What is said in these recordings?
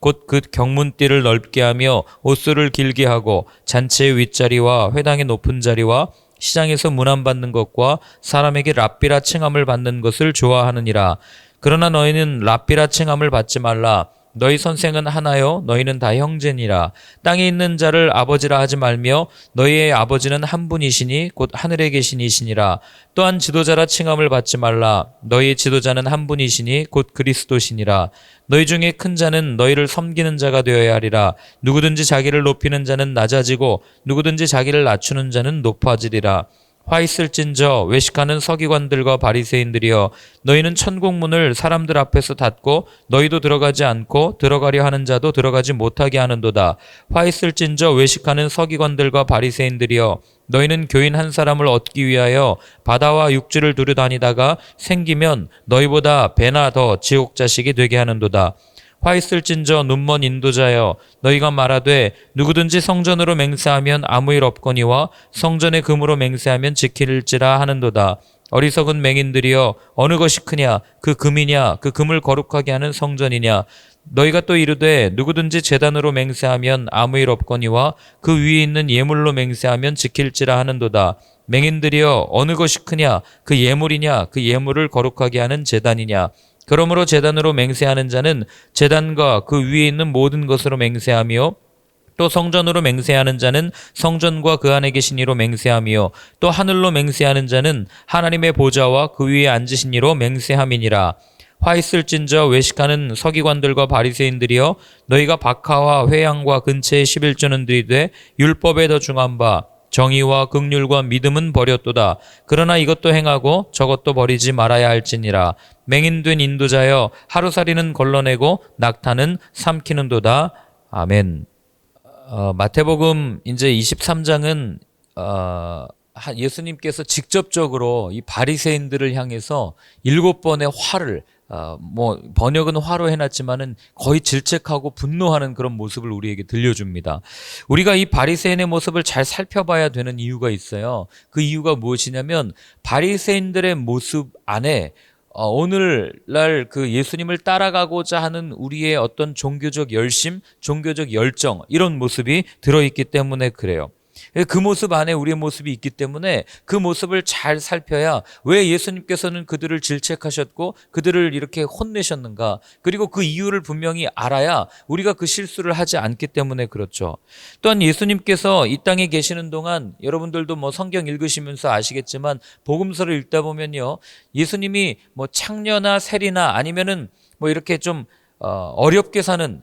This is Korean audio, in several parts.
곧 그 경문띠를 넓게 하며 옷수를 길게 하고 잔치의 윗자리와 회당의 높은 자리와 시장에서 문안 받는 것과 사람에게 랍비라 칭함을 받는 것을 좋아하느니라. 그러나 너희는 랍비라 칭함을 받지 말라. 너희 선생은 하나요? 너희는 다 형제니라. 땅에 있는 자를 아버지라 하지 말며 너희의 아버지는 한 분이시니 곧 하늘에 계신 이시니라. 또한 지도자라 칭함을 받지 말라. 너희의 지도자는 한 분이시니 곧 그리스도시니라. 너희 중에 큰 자는 너희를 섬기는 자가 되어야 하리라. 누구든지 자기를 높이는 자는 낮아지고 누구든지 자기를 낮추는 자는 높아지리라 화 있을진저 외식하는 서기관들과 바리새인들이여 너희는 천국 문을 사람들 앞에서 닫고 너희도 들어가지 않고 들어가려 하는 자도 들어가지 못하게 하는도다. 화 있을진저 외식하는 서기관들과 바리새인들이여 너희는 교인 한 사람을 얻기 위하여 바다와 육지를 두루 다니다가 생기면 너희보다 배나 더 지옥 자식이 되게 하는도다 화 있을진저 눈먼 인도자여 너희가 말하되 누구든지 성전으로 맹세하면 아무 일 없거니와 성전의 금으로 맹세하면 지킬지라 하는도다. 어리석은 맹인들이여 어느 것이 크냐? 그 금이냐? 그 금을 거룩하게 하는 성전이냐? 너희가 또 이르되 누구든지 재단으로 맹세하면 아무 일 없거니와 그 위에 있는 예물로 맹세하면 지킬지라 하는도다. 맹인들이여 어느 것이 크냐? 그 예물이냐? 그 예물을 거룩하게 하는 재단이냐 그러므로 재단으로 맹세하는 자는 재단과 그 위에 있는 모든 것으로 맹세하며 또 성전으로 맹세하는 자는 성전과 그 안에 계신 이로 맹세하며 또 하늘로 맹세하는 자는 하나님의 보좌와 그 위에 앉으신 이로 맹세함이니라. 화 있을진저 외식하는 서기관들과 바리새인들이여 너희가 박하와 회양과 근처에 11조는 들이되 율법에 더 중한 바 정의와 극률과 믿음은 버렸도다. 그러나 이것도 행하고 저것도 버리지 말아야 할지니라. 맹인된 인도자여 하루살이는 걸러내고 낙타는 삼키는도다. 아멘. 어, 마태복음 이제 23장은 어, 한- 예수님께서 직접적으로 이 바리새인들을 향해서 일곱 번의 화를 어, 뭐 번역은 화로 해놨지만은 거의 질책하고 분노하는 그런 모습을 우리에게 들려줍니다. 우리가 이 바리새인의 모습을 잘 살펴봐야 되는 이유가 있어요. 그 이유가 무엇이냐면 바리새인들의 모습 안에 어, 오늘날 그 예수님을 따라가고자 하는 우리의 어떤 종교적 열심, 종교적 열정 이런 모습이 들어있기 때문에 그래요. 그 모습 안에 우리의 모습이 있기 때문에 그 모습을 잘 살펴야 왜 예수님께서는 그들을 질책하셨고 그들을 이렇게 혼내셨는가 그리고 그 이유를 분명히 알아야 우리가 그 실수를 하지 않기 때문에 그렇죠. 또한 예수님께서 이 땅에 계시는 동안 여러분들도 뭐 성경 읽으시면서 아시겠지만 복음서를 읽다 보면요 예수님이 뭐 창녀나 세리나 아니면은 뭐 이렇게 좀 어, 어렵게 사는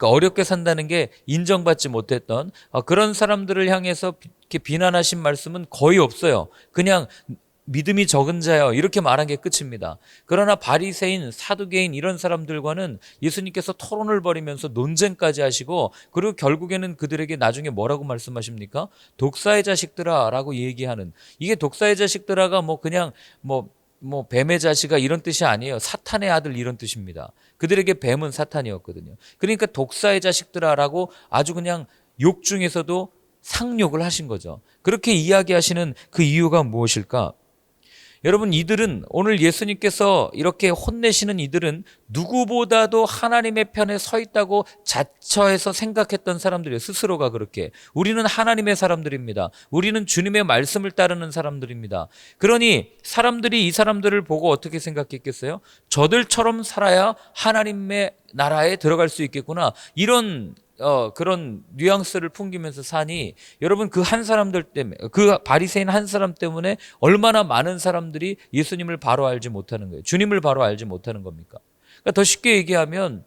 어렵게 산다는 게 인정받지 못했던 어, 그런 사람들을 향해서 비- 이렇게 비난하신 말씀은 거의 없어요. 그냥 믿음이 적은 자여 이렇게 말한 게 끝입니다. 그러나 바리새인, 사두개인 이런 사람들과는 예수님께서 토론을 벌이면서 논쟁까지 하시고 그리고 결국에는 그들에게 나중에 뭐라고 말씀하십니까? 독사의 자식들아라고 얘기하는 이게 독사의 자식들아가 뭐 그냥 뭐 뭐 뱀의 자식아 이런 뜻이 아니에요. 사탄의 아들 이런 뜻입니다. 그들에게 뱀은 사탄이었거든요. 그러니까 독사의 자식들아라고 아주 그냥 욕 중에서도 상욕을 하신 거죠. 그렇게 이야기하시는 그 이유가 무엇일까? 여러분 이들은 오늘 예수님께서 이렇게 혼내시는 이들은 누구보다도 하나님의 편에 서 있다고 자처해서 생각했던 사람들이에요. 스스로가 그렇게. 우리는 하나님의 사람들입니다. 우리는 주님의 말씀을 따르는 사람들입니다. 그러니 사람들이 이 사람들을 보고 어떻게 생각했겠어요? 저들처럼 살아야 하나님의 나라에 들어갈 수 있겠구나. 이런 어, 그런 뉘앙스를 풍기면서 사니 여러분 그 한 사람들 때문에 그 바리새인 한 사람 때문에 얼마나 많은 사람들이 예수님을 바로 알지 못하는 거예요. 주님을 바로 알지 못하는 겁니까? 그러니까 더 쉽게 얘기하면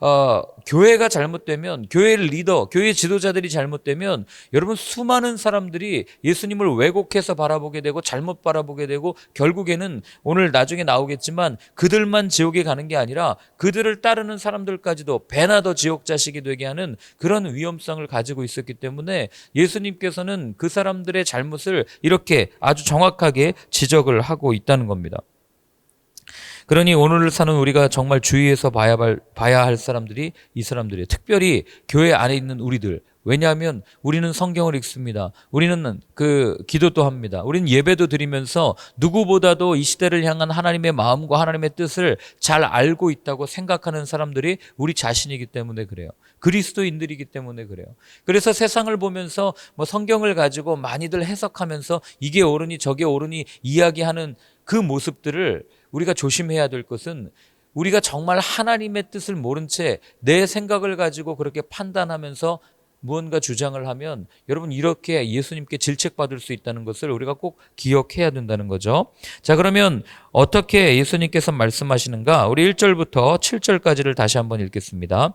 어, 교회가 잘못되면 교회 리더, 교회 지도자들이 잘못되면 여러분 수많은 사람들이 예수님을 왜곡해서 바라보게 되고 잘못 바라보게 되고 결국에는 오늘 나중에 나오겠지만 그들만 지옥에 가는 게 아니라 그들을 따르는 사람들까지도 배나 더 지옥 자식이 되게 하는 그런 위험성을 가지고 있었기 때문에 예수님께서는 그 사람들의 잘못을 이렇게 아주 정확하게 지적을 하고 있다는 겁니다. 그러니 오늘을 사는 우리가 정말 주의해서 봐야, 할- 봐야 할 사람들이 이 사람들이에요. 특별히 교회 안에 있는 우리들. 왜냐하면 우리는 성경을 읽습니다. 우리는 그 기도도 합니다. 우리는 예배도 드리면서 누구보다도 이 시대를 향한 하나님의 마음과 하나님의 뜻을 잘 알고 있다고 생각하는 사람들이 우리 자신이기 때문에 그래요. 그리스도인들이기 때문에 그래요. 그래서 세상을 보면서 뭐 성경을 가지고 많이들 해석하면서 이게 옳으니 저게 옳으니 이야기하는 그 모습들을 우리가 조심해야 될 것은 우리가 정말 하나님의 뜻을 모른 채 내 생각을 가지고 그렇게 판단하면서 무언가 주장을 하면 여러분 이렇게 예수님께 질책받을 수 있다는 것을 우리가 꼭 기억해야 된다는 거죠. 자, 그러면 어떻게 예수님께서 말씀하시는가? 우리 1절부터 7절까지를 다시 한번 읽겠습니다.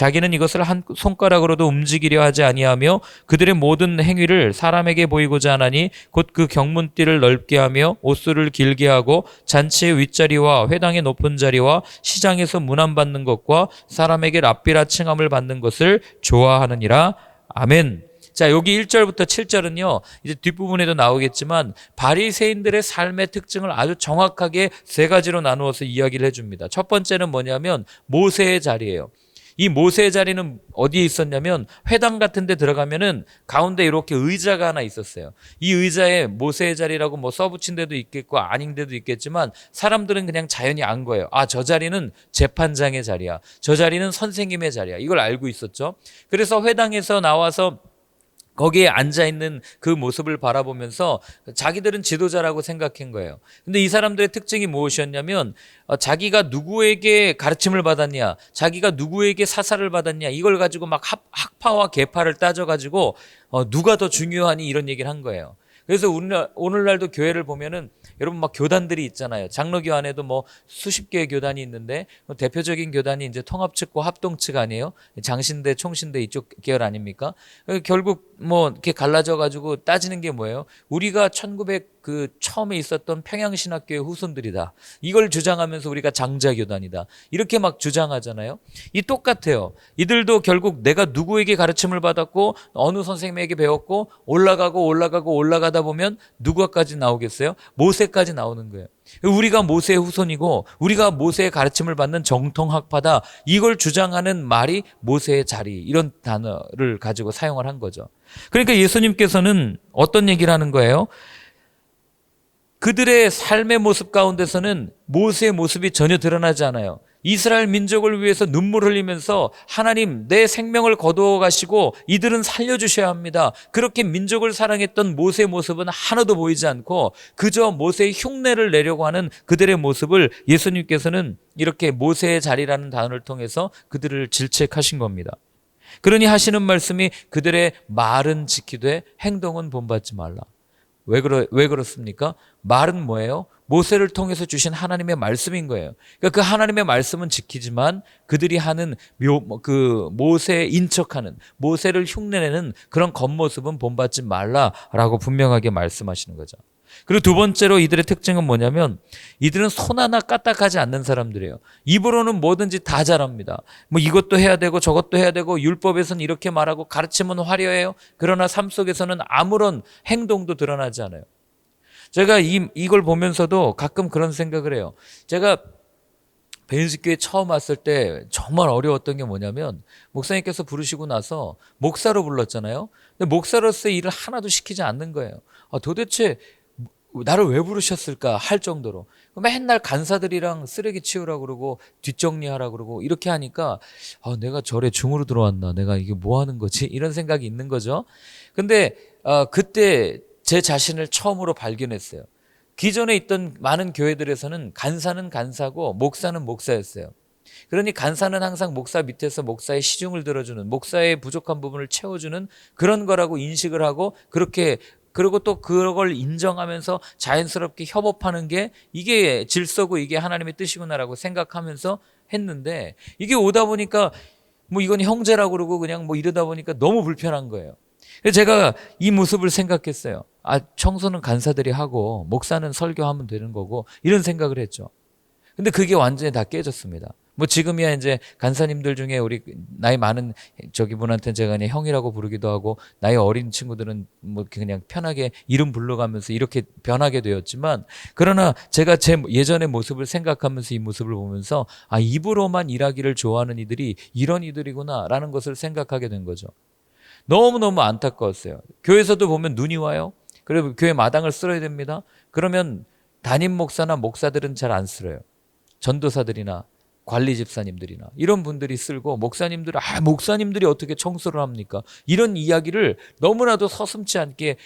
자기는 이것을 한 손가락으로도 움직이려 하지 아니하며 그들의 모든 행위를 사람에게 보이고자 하나니 곧 그 경문띠를 넓게 하며 옷수를 길게 하고 잔치의 윗자리와 회당의 높은 자리와 시장에서 문안 받는 것과 사람에게 랍비라 칭함을 받는 것을 좋아하느니라 아멘. 자, 여기 1절부터 7절은요. 이제 뒷부분에도 나오겠지만 바리새인들의 삶의 특징을 아주 정확하게 세 가지로 나누어서 이야기를 해 줍니다. 첫 번째는 뭐냐면 모세의 자리예요. 이 모세의 자리는 어디에 있었냐면 회당 같은 데 들어가면은 가운데 이렇게 의자가 하나 있었어요. 이 의자에 모세의 자리라고 뭐 써붙인 데도 있겠고 아닌 데도 있겠지만 사람들은 그냥 자연히 안 거예요. 아, 저 자리는 재판장의 자리야. 저 자리는 선생님의 자리야. 이걸 알고 있었죠. 그래서 회당에서 나와서 거기에 앉아 있는 그 모습을 바라보면서 자기들은 지도자라고 생각한 거예요. 근데 이 사람들의 특징이 무엇이었냐면 어, 자기가 누구에게 가르침을 받았냐, 자기가 누구에게 사사를 받았냐 이걸 가지고 막 합, 학파와 계파를 따져가지고 어, 누가 더 중요하니 이런 얘기를 한 거예요. 그래서 오늘날, 오늘날도 교회를 보면은 여러분 막 교단들이 있잖아요. 장로교 안에도 뭐 수십 개의 교단이 있는데 뭐 대표적인 교단이 이제 통합측과 합동측 아니에요? 장신대, 총신대 이쪽 계열 아닙니까? 결국 뭐 이렇게 갈라져 가지고 따지는 게 뭐예요? 우리가 1900그 처음에 있었던 평양신학교의 후손들이다. 이걸 주장하면서 우리가 장자교단이다. 이렇게 막 주장하잖아요. 이 똑같아요. 이들도 결국 내가 누구에게 가르침을 받았고 어느 선생님에게 배웠고 올라가고 올라가고 올라가다 보면 누구까지 나오겠어요? 모세까지 나오는 거예요. 우리가 모세의 후손이고 우리가 모세의 가르침을 받는 정통학파다. 이걸 주장하는 말이 모세의 자리 이런 단어를 가지고 사용을 한 거죠. 그러니까 예수님께서는 어떤 얘기를 하는 거예요? 그들의 삶의 모습 가운데서는 모세의 모습이 전혀 드러나지 않아요. 이스라엘 민족을 위해서 눈물 흘리면서 하나님 내 생명을 거두어 가시고 이들은 살려주셔야 합니다. 그렇게 민족을 사랑했던 모세의 모습은 하나도 보이지 않고 그저 모세의 흉내를 내려고 하는 그들의 모습을 예수님께서는 이렇게 모세의 자리라는 단어를 통해서 그들을 질책하신 겁니다. 그러니 하시는 말씀이 그들의 말은 지키되 행동은 본받지 말라. 왜 그러 왜 그렇습니까? 말은 뭐예요? 모세를 통해서 주신 하나님의 말씀인 거예요. 그러니까 그 하나님의 말씀은 지키지만 그들이 하는 묘, 그 모세에 인척하는 모세를 흉내내는 그런 겉모습은 본받지 말라라고 분명하게 말씀하시는 거죠. 그리고 두 번째로 이들의 특징은 뭐냐면 이들은 손 하나 까딱하지 않는 사람들이에요. 입으로는 뭐든지 다 잘합니다. 뭐 이것도 해야 되고 저것도 해야 되고 율법에서는 이렇게 말하고 가르침은 화려해요. 그러나 삶 속에서는 아무런 행동도 드러나지 않아요. 제가 이, 이걸 보면서도 가끔 그런 생각을 해요. 제가 베인스교회 처음 왔을 때 정말 어려웠던 게 뭐냐면 목사님께서 부르시고 나서 목사로 불렀잖아요. 근데 목사로서의 일을 하나도 시키지 않는 거예요. 아, 도대체 나를 왜 부르셨을까 할 정도로 맨날 간사들이랑 쓰레기 치우라 그러고 뒷정리하라 그러고 이렇게 하니까 아, 내가 절에 중으로 들어왔나 내가 이게 뭐 하는 거지 이런 생각이 있는 거죠. 근데 어, 그때 제 자신을 처음으로 발견했어요. 기존에 있던 많은 교회들에서는 간사는 간사고 목사는 목사였어요. 그러니 간사는 항상 목사 밑에서 목사의 시중을 들어주는 목사의 부족한 부분을 채워주는 그런 거라고 인식을 하고 그렇게 그리고 또 그걸 인정하면서 자연스럽게 협업하는 게 이게 질서고 이게 하나님의 뜻이구나라고 생각하면서 했는데 이게 오다 보니까 뭐 이건 형제라고 그러고 그냥 뭐 이러다 보니까 너무 불편한 거예요. 그래서 제가 이 모습을 생각했어요. 아, 청소는 간사들이 하고 목사는 설교하면 되는 거고 이런 생각을 했죠. 근데 그게 완전히 다 깨졌습니다. 뭐 지금이야 이제 간사님들 중에 우리 나이 많은 저기 분한테는 제가 그냥 형이라고 부르기도 하고 나이 어린 친구들은 뭐 그냥 편하게 이름 불러가면서 이렇게 변하게 되었지만 그러나 제가 제 예전의 모습을 생각하면서 이 모습을 보면서 아 입으로만 일하기를 좋아하는 이들이 이런 이들이구나라는 것을 생각하게 된 거죠. 너무너무 안타까웠어요. 교회에서도 보면 눈이 와요. 그리고 교회 마당을 쓸어야 됩니다. 그러면 담임 목사나 목사들은 잘 안 쓸어요. 전도사들이나 관리 집사님들이나 이런 분들이 쓸고 목사님들 아 목사님들이 어떻게 청소를 합니까? 이런 이야기를 너무나도 서슴지 않게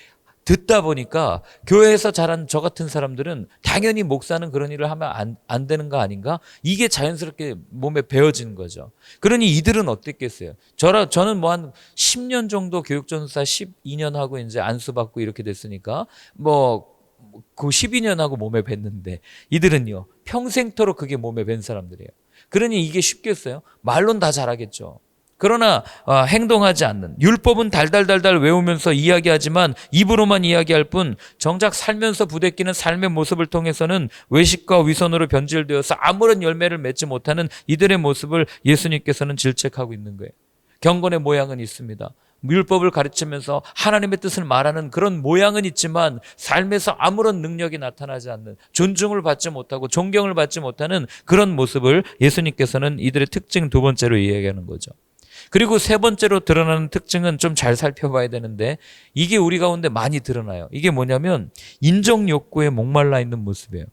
듣다 보니까 교회에서 자란 저 같은 사람들은 당연히 목사는 그런 일을 하면 안, 안 되는 거 아닌가? 이게 자연스럽게 몸에 배어진 거죠. 그러니 이들은 어땠겠어요? 저라, 저는 뭐 한 10년 정도 교육전사 12년 하고 이제 안수받고 이렇게 됐으니까 뭐 그 12년 하고 몸에 뱄는데 이들은요 평생토록 그게 몸에 밴 사람들이에요. 그러니 이게 쉽겠어요? 말론 다 잘하겠죠. 그러나 어, 행동하지 않는 율법은 달달달달 외우면서 이야기하지만 입으로만 이야기할 뿐 정작 살면서 부대끼는 삶의 모습을 통해서는 외식과 위선으로 변질되어서 아무런 열매를 맺지 못하는 이들의 모습을 예수님께서는 질책하고 있는 거예요. 경건의 모양은 있습니다. 율법을 가르치면서 하나님의 뜻을 말하는 그런 모양은 있지만 삶에서 아무런 능력이 나타나지 않는 존중을 받지 못하고 존경을 받지 못하는 그런 모습을 예수님께서는 이들의 특징 두 번째로 이야기하는 거죠. 그리고 세 번째로 드러나는 특징은 좀 잘 살펴봐야 되는데 이게 우리 가운데 많이 드러나요. 이게 뭐냐면 인정 욕구에 목말라 있는 모습이에요.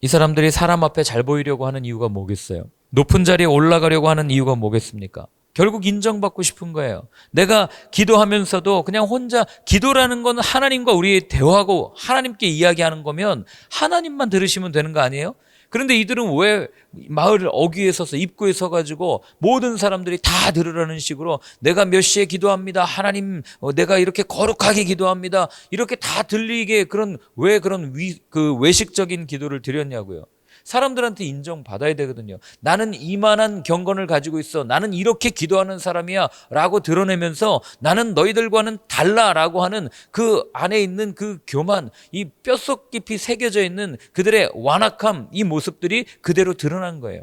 이 사람들이 사람 앞에 잘 보이려고 하는 이유가 뭐겠어요? 높은 자리에 올라가려고 하는 이유가 뭐겠습니까? 결국 인정받고 싶은 거예요. 내가 기도하면서도 그냥 혼자 기도라는 건 하나님과 우리 대화하고 하나님께 이야기하는 거면 하나님만 들으시면 되는 거 아니에요? 그런데 이들은 왜 마을 어귀에 서서 입구에 서가지고 모든 사람들이 다 들으라는 식으로 내가 몇 시에 기도합니다. 하나님, 어, 내가 이렇게 거룩하게 기도합니다. 이렇게 다 들리게 그런 왜 그런 위, 그 외식적인 기도를 드렸냐고요. 사람들한테 인정받아야 되거든요. 나는 이만한 경건을 가지고 있어. 나는 이렇게 기도하는 사람이야. 라고 드러내면서 나는 너희들과는 달라. 라고 하는 그 안에 있는 그 교만, 이 뼛속 깊이 새겨져 있는 그들의 완악함, 이 모습들이 그대로 드러난 거예요.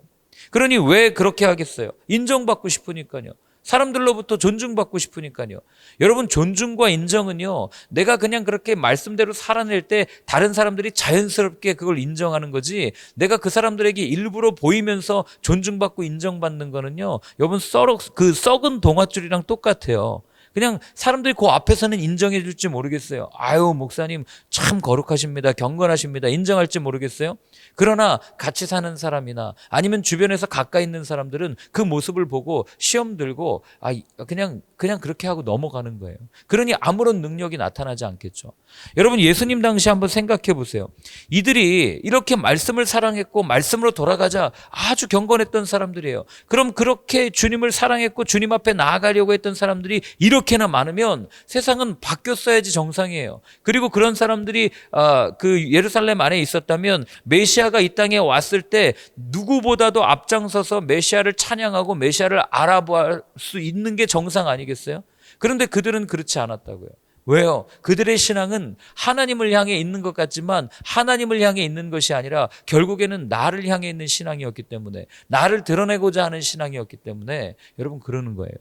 그러니 왜 그렇게 하겠어요? 인정받고 싶으니까요. 사람들로부터 존중받고 싶으니까요. 여러분, 존중과 인정은요, 내가 그냥 그렇게 말씀대로 살아낼 때 다른 사람들이 자연스럽게 그걸 인정하는 거지, 내가 그 사람들에게 일부러 보이면서 존중받고 인정받는 거는요, 여러분, 썩, 그 썩은 동아줄이랑 똑같아요. 그냥 사람들이 그 앞에서는 인정해 줄지 모르겠어요. 아유, 목사님 참 거룩하십니다. 경건하십니다. 인정할지 모르겠어요. 그러나 같이 사는 사람이나 아니면 주변에서 가까이 있는 사람들은 그 모습을 보고 시험 들고 아, 그냥, 그냥 그렇게 하고 넘어가는 거예요. 그러니 아무런 능력이 나타나지 않겠죠. 여러분, 예수님 당시 한번 생각해 보세요. 이들이 이렇게 말씀을 사랑했고 말씀으로 돌아가자 아주 경건했던 사람들이에요. 그럼 그렇게 주님을 사랑했고 주님 앞에 나아가려고 했던 사람들이 이렇게 이렇게나 많으면 세상은 바뀌었어야지 정상이에요. 그리고 그런 사람들이 아, 그 예루살렘 안에 있었다면 메시아가 이 땅에 왔을 때 누구보다도 앞장서서 메시아를 찬양하고 메시아를 알아볼 수 있는 게 정상 아니 겠어요? 그런데 그들은 그렇지 않았다고요. 왜요? 그들의 신앙은 하나님을 향해 있는 것 같지만 하나님을 향해 있는 것이 아니라 결국에는 나를 향해 있는 신앙이었기 때문에 나를 드러내고자 하는 신앙이었기 때문에 여러분 그러는 거예요.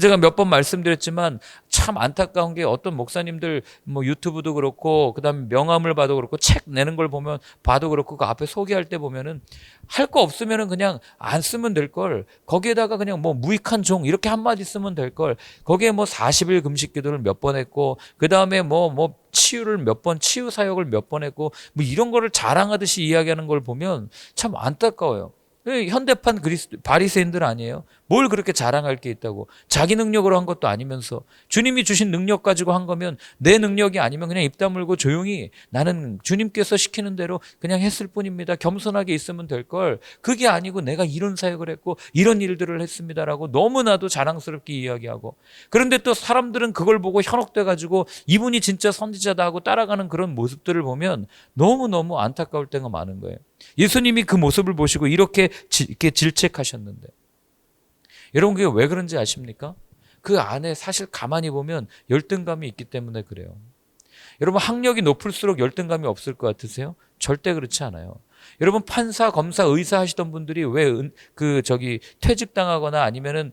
제가 몇 번 말씀드렸지만 참 안타까운 게 어떤 목사님들 뭐 유튜브도 그렇고 그다음에 명함을 봐도 그렇고 책 내는 걸 보면 봐도 그렇고 그 앞에 소개할 때 보면은 할 거 없으면은 그냥 안 쓰면 될 걸 거기에다가 그냥 뭐 무익한 종 이렇게 한마디 쓰면 될 걸 거기에 뭐 40일 금식 기도를 몇 번 했고 그다음에 뭐뭐 뭐 치유를 몇 번 치유 사역을 몇 번 했고 뭐 이런 거를 자랑하듯이 이야기하는 걸 보면 참 안타까워요. 예, 현대판 그리스 바리새인들 아니에요? 뭘 그렇게 자랑할 게 있다고? 자기 능력으로 한 것도 아니면서 주님이 주신 능력 가지고 한 거면 내 능력이 아니면 그냥 입 다물고 조용히 나는 주님께서 시키는 대로 그냥 했을 뿐입니다. 겸손하게 있으면 될 걸. 그게 아니고 내가 이런 사역을 했고 이런 일들을 했습니다라고 너무나도 자랑스럽게 이야기하고 그런데 또 사람들은 그걸 보고 현혹돼 가지고 이분이 진짜 선지자다 하고 따라가는 그런 모습들을 보면 너무너무 안타까울 때가 많은 거예요. 예수님이 그 모습을 보시고 이렇게 지- 이렇게 질책하셨는데 여러분 그게 왜 그런지 아십니까? 그 안에 사실 가만히 보면 열등감이 있기 때문에 그래요. 여러분 학력이 높을수록 열등감이 없을 것 같으세요? 절대 그렇지 않아요. 여러분 판사, 검사, 의사 하시던 분들이 왜 그 저기 퇴직당하거나 아니면은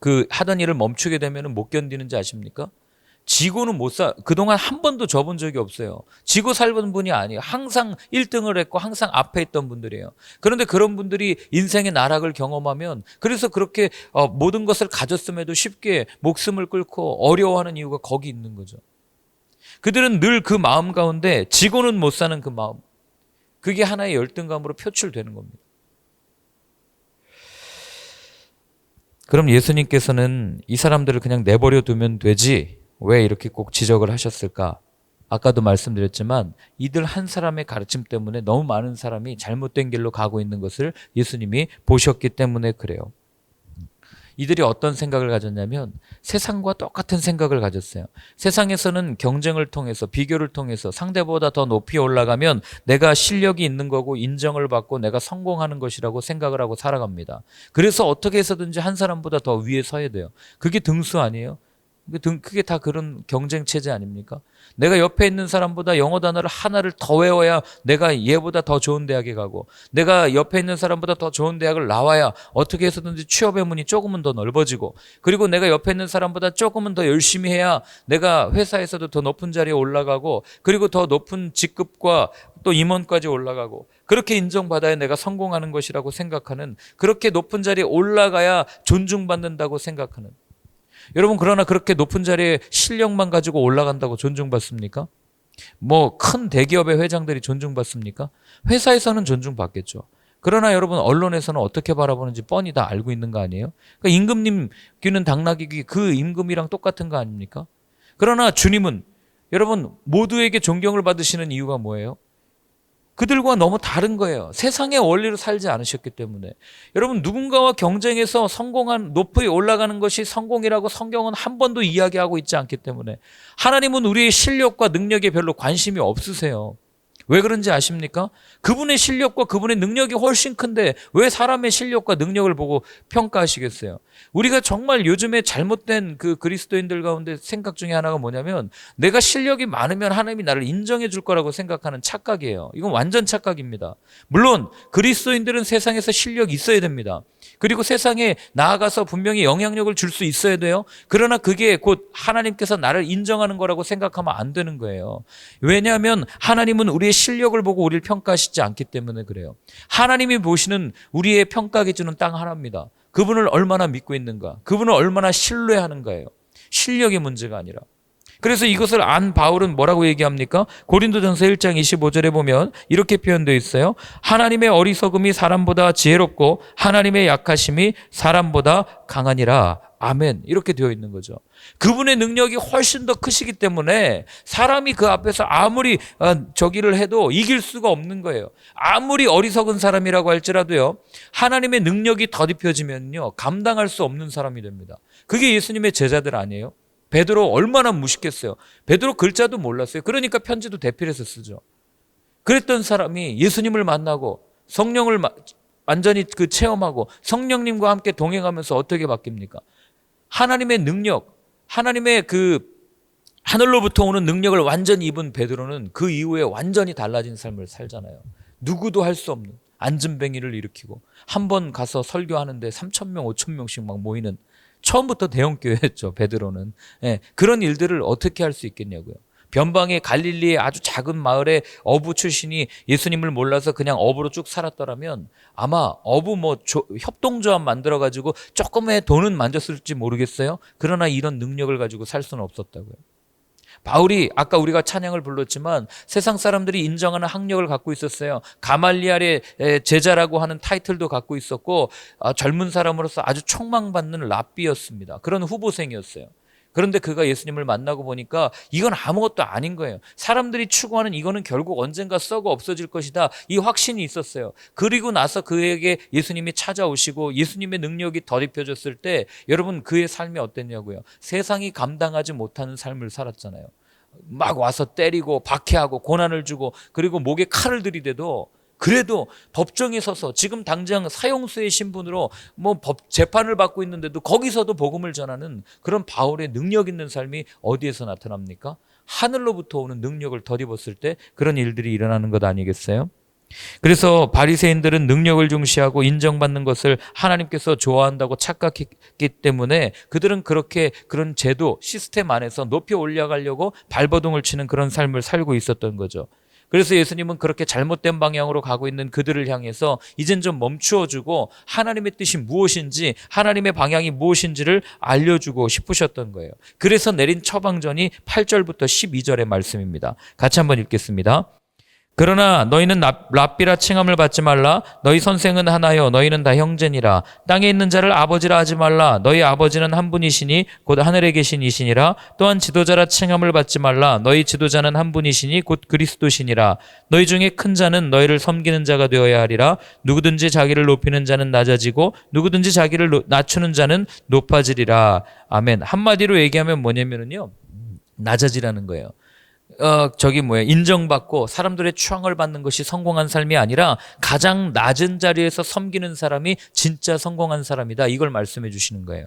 그 하던 일을 멈추게 되면은 못 견디는지 아십니까? 지고는 못 사, 그동안 한 번도 져본 적이 없어요. 지고 살본 분이 아니에요. 항상 1등을 했고 항상 앞에 있던 분들이에요. 그런데 그런 분들이 인생의 나락을 경험하면 그래서 그렇게 어, 모든 것을 가졌음에도 쉽게 목숨을 끊고 어려워하는 이유가 거기 있는 거죠. 그들은 늘 그 마음 가운데 지고는 못 사는 그 마음. 그게 하나의 열등감으로 표출되는 겁니다. 그럼 예수님께서는 이 사람들을 그냥 내버려 두면 되지 왜 이렇게 꼭 지적을 하셨을까? 아까도 말씀드렸지만 이들 한 사람의 가르침 때문에 너무 많은 사람이 잘못된 길로 가고 있는 것을 예수님이 보셨기 때문에 그래요. 이들이 어떤 생각을 가졌냐면 세상과 똑같은 생각을 가졌어요. 세상에서는 경쟁을 통해서 비교를 통해서 상대보다 더 높이 올라가면 내가 실력이 있는 거고 인정을 받고 내가 성공하는 것이라고 생각을 하고 살아갑니다. 그래서 어떻게 해서든지 한 사람보다 더 위에 서야 돼요. 그게 등수 아니에요? 그 등- 그게 다 그런 경쟁 체제 아닙니까? 내가 옆에 있는 사람보다 영어 단어를 하나를 더 외워야 내가 얘보다 더 좋은 대학에 가고 내가 옆에 있는 사람보다 더 좋은 대학을 나와야 어떻게 해서든지 취업의 문이 조금은 더 넓어지고 그리고 내가 옆에 있는 사람보다 조금은 더 열심히 해야 내가 회사에서도 더 높은 자리에 올라가고 그리고 더 높은 직급과 또 임원까지 올라가고 그렇게 인정받아야 내가 성공하는 것이라고 생각하는 그렇게 높은 자리에 올라가야 존중받는다고 생각하는 여러분 그러나 그렇게 높은 자리에 실력만 가지고 올라간다고 존중받습니까? 뭐 큰 대기업의 회장들이 존중받습니까? 회사에서는 존중받겠죠. 그러나 여러분 언론에서는 어떻게 바라보는지 뻔히 다 알고 있는 거 아니에요? 그러니까 임금님 귀는 당나귀 귀그 임금이랑 똑같은 거 아닙니까? 그러나 주님은 여러분 모두에게 존경을 받으시는 이유가 뭐예요? 그들과 너무 다른 거예요. 세상의 원리로 살지 않으셨기 때문에. 여러분, 누군가와 경쟁해서 성공한, 높이 올라가는 것이 성공이라고 성경은 한 번도 이야기하고 있지 않기 때문에. 하나님은 우리의 실력과 능력에 별로 관심이 없으세요. 왜 그런지 아십니까? 그분의 실력과 그분의 능력이 훨씬 큰데 왜 사람의 실력과 능력을 보고 평가하시겠어요? 우리가 정말 요즘에 잘못된 그 그리스도인들 가운데 생각 중에 하나가 뭐냐면 내가 실력이 많으면 하나님이 나를 인정해 줄 거라고 생각하는 착각이에요. 이건 완전 착각입니다. 물론 그리스도인들은 세상에서 실력이 있어야 됩니다. 그리고 세상에 나아가서 분명히 영향력을 줄 수 있어야 돼요. 그러나 그게 곧 하나님께서 나를 인정하는 거라고 생각하면 안 되는 거예요. 왜냐하면 하나님은 우리의 실력을 보고 우리를 평가하시지 않기 때문에 그래요. 하나님이 보시는 우리의 평가 기준은 딱 하나입니다. 그분을 얼마나 믿고 있는가, 그분을 얼마나 신뢰하는가예요. 실력의 문제가 아니라. 그래서 이것을 안 바울은 뭐라고 얘기합니까? 고린도전서 1장 25절에 보면 이렇게 표현되어 있어요. 하나님의 어리석음이 사람보다 지혜롭고 하나님의 약하심이 사람보다 강하니라. 아멘. 이렇게 되어 있는 거죠. 그분의 능력이 훨씬 더 크시기 때문에 사람이 그 앞에서 아무리 어, 저기를 해도 이길 수가 없는 거예요. 아무리 어리석은 사람이라고 할지라도요. 하나님의 능력이 더딥혀지면요. 감당할 수 없는 사람이 됩니다. 그게 예수님의 제자들 아니에요? 베드로 얼마나 무식했어요. 베드로 글자도 몰랐어요. 그러니까 편지도 대필해서 쓰죠. 그랬던 사람이 예수님을 만나고 성령을 마- 완전히 그 체험하고 성령님과 함께 동행하면서 어떻게 바뀝니까? 하나님의 능력, 하나님의 그 하늘로부터 오는 능력을 완전히 입은 베드로는 그 이후에 완전히 달라진 삶을 살잖아요. 누구도 할 수 없는 안전뱅이를 일으키고 한 번 가서 설교하는데 3천 명, 5천 명씩 막 모이는 처음부터 대형 교회였죠. 베드로는 예, 그런 일들을 어떻게 할 수 있겠냐고요. 변방의 갈릴리의 아주 작은 마을의 어부 출신이 예수님을 몰라서 그냥 어부로 쭉 살았더라면 아마 어부 뭐 조- 협동조합 만들어 가지고 조금의 돈은 만졌을지 모르겠어요. 그러나 이런 능력을 가지고 살 수는 없었다고요. 바울이 아까 우리가 찬양을 불렀지만 세상 사람들이 인정하는 학력을 갖고 있었어요. 가말리알의 에, 제자라고 하는 타이틀도 갖고 있었고 아, 젊은 사람으로서 아주 촉망받는 랍비였습니다. 그런 후보생이었어요. 그런데 그가 예수님을 만나고 보니까 이건 아무것도 아닌 거예요. 사람들이 추구하는 이거는 결국 언젠가 썩어 없어질 것이다. 이 확신이 있었어요. 그리고 나서 그에게 예수님이 찾아오시고 예수님의 능력이 덧입혀졌을 때 여러분 그의 삶이 어땠냐고요. 세상이 감당하지 못하는 삶을 살았잖아요. 막 와서 때리고 박해하고 고난을 주고 그리고 목에 칼을 들이대도 그래도 법정에 서서 지금 당장 사형수의 신분으로 뭐 법 재판을 받고 있는데도 거기서도 복음을 전하는 그런 바울의 능력 있는 삶이 어디에서 나타납니까? 하늘로부터 오는 능력을 덧입었을 때 그런 일들이 일어나는 것 아니겠어요? 그래서 바리새인들은 능력을 중시하고 인정받는 것을 하나님께서 좋아한다고 착각했기 때문에 그들은 그렇게 그런 제도 시스템 안에서 높이 올라가려고 발버둥을 치는 그런 삶을 살고 있었던 거죠. 그래서 예수님은 그렇게 잘못된 방향으로 가고 있는 그들을 향해서 이젠 좀 멈추어 주고 하나님의 뜻이 무엇인지 하나님의 방향이 무엇인지를 알려주고 싶으셨던 거예요. 그래서 내린 처방전이 8절부터 12절의 말씀입니다. 같이 한번 읽겠습니다. 그러나 너희는 랍- 랍비라 칭함을 받지 말라. 너희 선생은 하나요. 너희는 다 형제니라. 땅에 있는 자를 아버지라 하지 말라. 너희 아버지는 한 분이시니 곧 하늘에 계신 이시니라. 또한 지도자라 칭함을 받지 말라. 너희 지도자는 한 분이시니 곧 그리스도시니라. 너희 중에 큰 자는 너희를 섬기는 자가 되어야 하리라. 누구든지 자기를 높이는 자는 낮아지고 누구든지 자기를 노- 낮추는 자는 높아지리라. 아멘. 한마디로 얘기하면 뭐냐면은요. 낮아지라는 거예요 어, 저기 뭐야, 인정받고 사람들의 추앙을 받는 것이 성공한 삶이 아니라 가장 낮은 자리에서 섬기는 사람이 진짜 성공한 사람이다. 이걸 말씀해 주시는 거예요.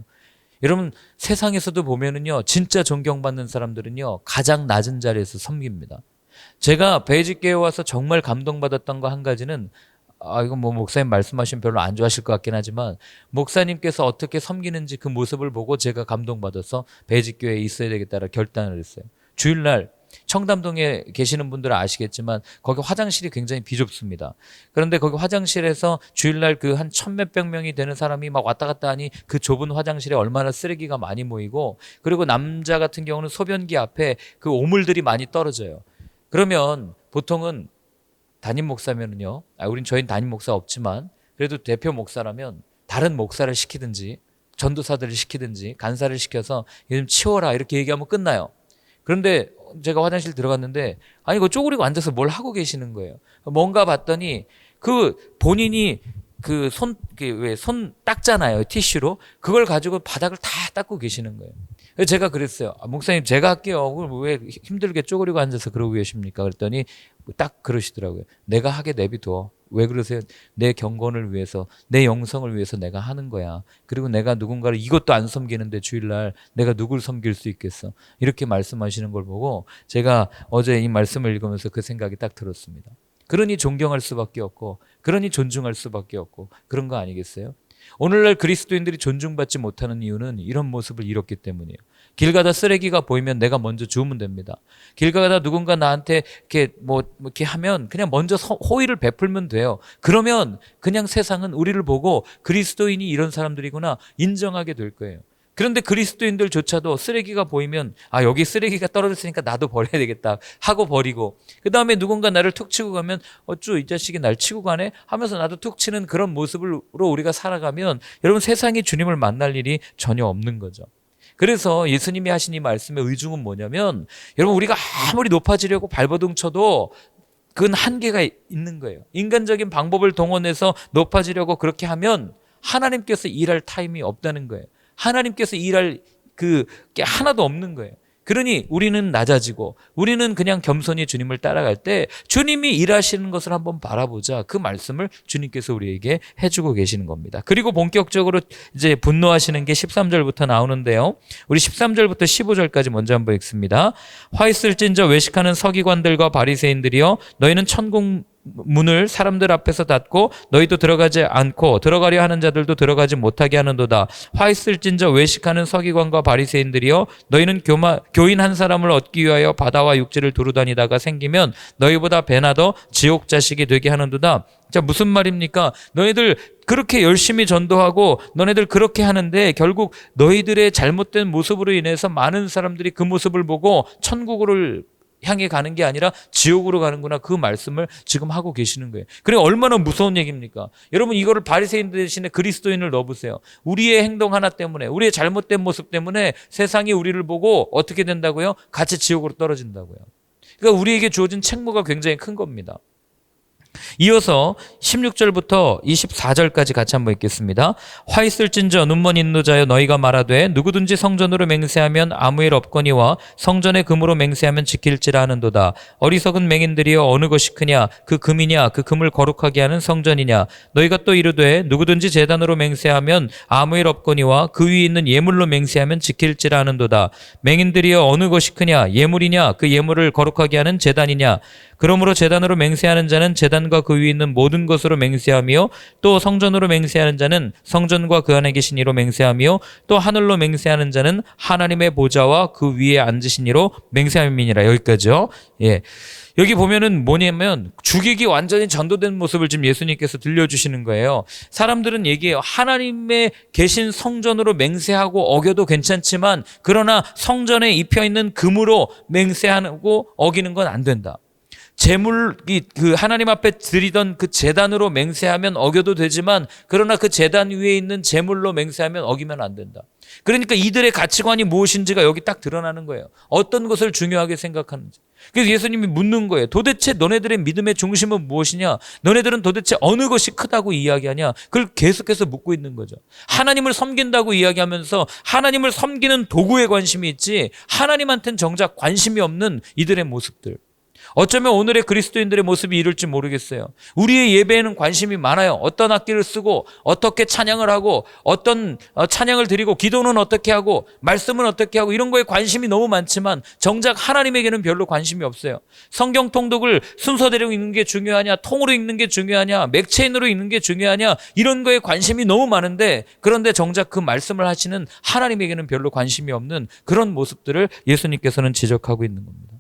여러분, 세상에서도 보면은요, 진짜 존경받는 사람들은요, 가장 낮은 자리에서 섬깁니다. 제가 베이직교회 와서 정말 감동받았던 거 한 가지는 아, 이건 뭐 목사님 말씀하시면 별로 안 좋아하실 것 같긴 하지만 목사님께서 어떻게 섬기는지 그 모습을 보고 제가 감동받아서 베이직교회에 있어야 되겠다라 결단을 했어요. 주일날 청담동에 계시는 분들은 아시겠지만 거기 화장실이 굉장히 비좁습니다. 그런데 거기 화장실에서 주일날 그 한 천몇백 명이 되는 사람이 막 왔다 갔다 하니 그 좁은 화장실에 얼마나 쓰레기가 많이 모이고 그리고 남자 같은 경우는 소변기 앞에 그 오물들이 많이 떨어져요. 그러면 보통은 담임 목사면은요. 아, 우린 저희는 담임 목사 없지만 그래도 대표 목사라면 다른 목사를 시키든지 전도사들을 시키든지 간사를 시켜서 요즘 치워라 이렇게 얘기하면 끝나요. 그런데 제가 화장실 들어갔는데 아니 그 쪼그리고 앉아서 뭘 하고 계시는 거예요. 뭔가 봤더니 그 본인이 그손그왜손 닦잖아요 티슈로 그걸 가지고 바닥을 다 닦고 계시는 거예요. 제가 그랬어요. 아, 목사님 제가 할게요. 왜 힘들게 쪼그리고 앉아서 그러고 계십니까? 그랬더니 딱 그러시더라고요. 내가 하게 내비둬. 왜 그러세요? 내 경건을 위해서, 내 영성을 위해서 내가 하는 거야. 그리고 내가 누군가를 이것도 안 섬기는데 주일날 내가 누굴 섬길 수 있겠어? 이렇게 말씀하시는 걸 보고 제가 어제 이 말씀을 읽으면서 그 생각이 딱 들었습니다. 그러니 존경할 수밖에 없고, 그러니 존중할 수밖에 없고, 그런 거 아니겠어요? 오늘날 그리스도인들이 존중받지 못하는 이유는 이런 모습을 잃었기 때문이에요. 길 가다 쓰레기가 보이면 내가 먼저 주우면 됩니다. 길 가다 누군가 나한테 이렇게 뭐뭐 이렇게 하면 그냥 먼저 서- 호의를 베풀면 돼요. 그러면 그냥 세상은 우리를 보고 그리스도인이 이런 사람들이구나 인정하게 될 거예요. 그런데 그리스도인들조차도 쓰레기가 보이면 아 여기 쓰레기가 떨어졌으니까 나도 버려야 되겠다 하고 버리고 그 다음에 누군가 나를 툭 치고 가면 어쭈 이 자식이 날 치고 가네 하면서 나도 툭 치는 그런 모습으로 우리가 살아가면 여러분 세상이 주님을 만날 일이 전혀 없는 거죠. 그래서 예수님이 하신 이 말씀의 의중은 뭐냐면 여러분 우리가 아무리 높아지려고 발버둥 쳐도 그건 한계가 있는 거예요. 인간적인 방법을 동원해서 높아지려고 그렇게 하면 하나님께서 일할 타임이 없다는 거예요. 하나님께서 일할 그게 하나도 없는 거예요. 그러니 우리는 낮아지고 우리는 그냥 겸손히 주님을 따라갈 때 주님이 일하시는 것을 한번 바라보자. 그 말씀을 주님께서 우리에게 해주고 계시는 겁니다. 그리고 본격적으로 이제 분노하시는 게 13절부터 나오는데요. 우리 13절부터 15절까지 먼저 한번 읽습니다. 화 있을진저 외식하는 서기관들과 바리새인들이여 너희는 천국 문을 사람들 앞에서 닫고 너희도 들어가지 않고 들어가려 하는 자들도 들어가지 못하게 하는도다. 화 있을진저 외식하는 서기관과 바리새인들이여 너희는 교마, 교인 한 사람을 얻기 위하여 바다와 육지를 두루 다니다가 생기면 너희보다 배나 더 지옥 자식이 되게 하는도다. 자 무슨 말입니까? 너희들 그렇게 열심히 전도하고 너네들 그렇게 하는데 결국 너희들의 잘못된 모습으로 인해서 많은 사람들이 그 모습을 보고 천국을 향해 가는 게 아니라 지옥으로 가는구나 그 말씀을 지금 하고 계시는 거예요. 그래 얼마나 무서운 얘기입니까? 여러분 이거를 바리새인 대신에 그리스도인을 넣어보세요. 우리의 행동 하나 때문에 우리의 잘못된 모습 때문에 세상이 우리를 보고 어떻게 된다고요? 같이 지옥으로 떨어진다고요. 그러니까 우리에게 주어진 책무가 굉장히 큰 겁니다. 이어서 16절부터 24절까지 같이 한번 읽겠습니다. 화 있을진저 눈먼 인노자여 너희가 말하되 누구든지 성전으로 맹세하면 아무 일 없거니와 성전의 금으로 맹세하면 지킬지라 하는도다. 어리석은 맹인들이여 어느 것이 크냐 그 금이냐 그 금을 거룩하게 하는 성전이냐 너희가 또 이르되 누구든지 재단으로 맹세하면 아무 일 없거니와 그 위에 있는 예물로 맹세하면 지킬지라 하는도다. 맹인들이여 어느 것이 크냐 예물이냐 그 예물을 거룩하게 하는 재단이냐 그러므로 재단으로 맹세하는 자는 재단 과 그 위에 있는 모든 것으로 맹세하며 또 성전으로 맹세하는 자는 성전과 그 안에 계신 이로 맹세하며 또 하늘로 맹세하는 자는 하나님의 보좌와 그 위에 앉으신 이로 맹세함이니라 여기까지요. 예. 여기 보면은 뭐냐면 죽이기 완전히 전도된 모습을 지금 예수님께서 들려주시는 거예요. 사람들은 얘기해요. 하나님의 계신 성전으로 맹세하고 어겨도 괜찮지만 그러나 성전에 입혀 있는 금으로 맹세하고 어기는 건 안 된다. 제물이 그 하나님 앞에 드리던 그 재단으로 맹세하면 어겨도 되지만 그러나 그 재단 위에 있는 제물로 맹세하면 어기면 안 된다. 그러니까 이들의 가치관이 무엇인지가 여기 딱 드러나는 거예요. 어떤 것을 중요하게 생각하는지. 그래서 예수님이 묻는 거예요. 도대체 너네들의 믿음의 중심은 무엇이냐? 너네들은 도대체 어느 것이 크다고 이야기하냐? 그걸 계속해서 묻고 있는 거죠. 하나님을 섬긴다고 이야기하면서 하나님을 섬기는 도구에 관심이 있지 하나님한테는 정작 관심이 없는 이들의 모습들. 어쩌면 오늘의 그리스도인들의 모습이 이럴지 모르겠어요. 우리의 예배에는 관심이 많아요. 어떤 악기를 쓰고 어떻게 찬양을 하고 어떤 어, 찬양을 드리고 기도는 어떻게 하고 말씀은 어떻게 하고 이런 거에 관심이 너무 많지만 정작 하나님에게는 별로 관심이 없어요. 성경 통독을 순서대로 읽는 게 중요하냐, 통으로 읽는 게 중요하냐, 맥체인으로 읽는 게 중요하냐 이런 거에 관심이 너무 많은데 그런데 정작 그 말씀을 하시는 하나님에게는 별로 관심이 없는 그런 모습들을 예수님께서는 지적하고 있는 겁니다.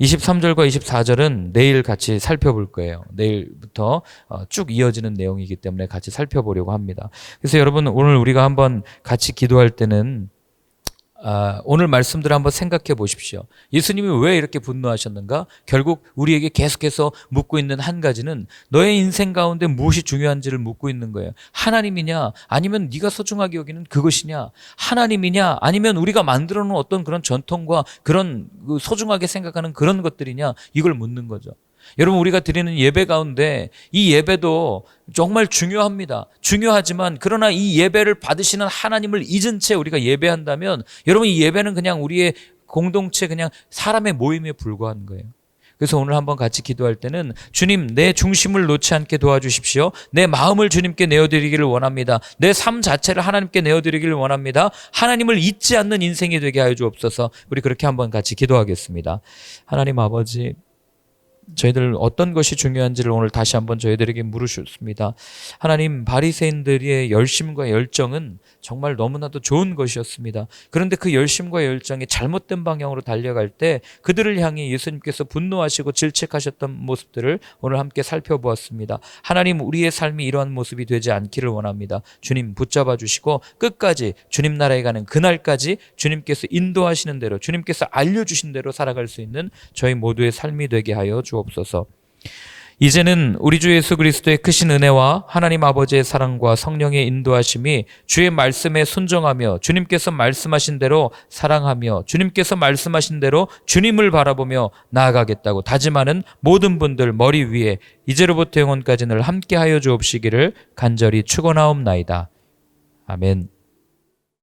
23절과 24절은 내일 같이 살펴볼 거예요. 내일부터 어, 쭉 이어지는 내용이기 때문에 같이 살펴보려고 합니다. 그래서 여러분 오늘 우리가 한번 같이 기도할 때는 아, 오늘 말씀들 한번 생각해 보십시오. 예수님이 왜 이렇게 분노하셨는가? 결국 우리에게 계속해서 묻고 있는 한 가지는 너의 인생 가운데 무엇이 중요한지를 묻고 있는 거예요. 하나님이냐? 아니면 네가 소중하게 여기는 그것이냐? 하나님이냐? 아니면 우리가 만들어 놓은 어떤 그런 전통과 그런 그 소중하게 생각하는 그런 것들이냐? 이걸 묻는 거죠. 여러분 우리가 드리는 예배 가운데 이 예배도 정말 중요합니다. 중요하지만 그러나 이 예배를 받으시는 하나님을 잊은 채 우리가 예배한다면 여러분 이 예배는 그냥 우리의 공동체 그냥 사람의 모임에 불과한 거예요. 그래서 오늘 한번 같이 기도할 때는 주님 내 중심을 놓지 않게 도와주십시오. 내 마음을 주님께 내어드리기를 원합니다. 내 삶 자체를 하나님께 내어드리기를 원합니다. 하나님을 잊지 않는 인생이 되게 하여 주옵소서. 우리 그렇게 한번 같이 기도하겠습니다. 하나님 아버지 저희들 어떤 것이 중요한지를 오늘 다시 한번 저희들에게 물으셨습니다. 하나님 바리새인들의 열심과 열정은 정말 너무나도 좋은 것이었습니다. 그런데 그 열심과 열정이 잘못된 방향으로 달려갈 때 그들을 향해 예수님께서 분노하시고 질책하셨던 모습들을 오늘 함께 살펴보았습니다. 하나님 우리의 삶이 이러한 모습이 되지 않기를 원합니다. 주님 붙잡아 주시고 끝까지 주님 나라에 가는 그날까지 주님께서 인도하시는 대로 주님께서 알려 주신 대로 살아갈 수 있는 저희 모두의 삶이 되게 하여 주옵소서. 이제는 우리 주 예수 그리스도의 크신 은혜와 하나님 아버지의 사랑과 성령의 인도하심이 주의 말씀에 순종하며 주님께서 말씀하신 대로 사랑하며 주님께서 말씀하신 대로 주님을 바라보며 나아가겠다고 다짐하는 모든 분들 머리 위에 이제로부터 영원까지 늘 함께하여 주옵시기를 간절히 축원하옵나이다. 아멘.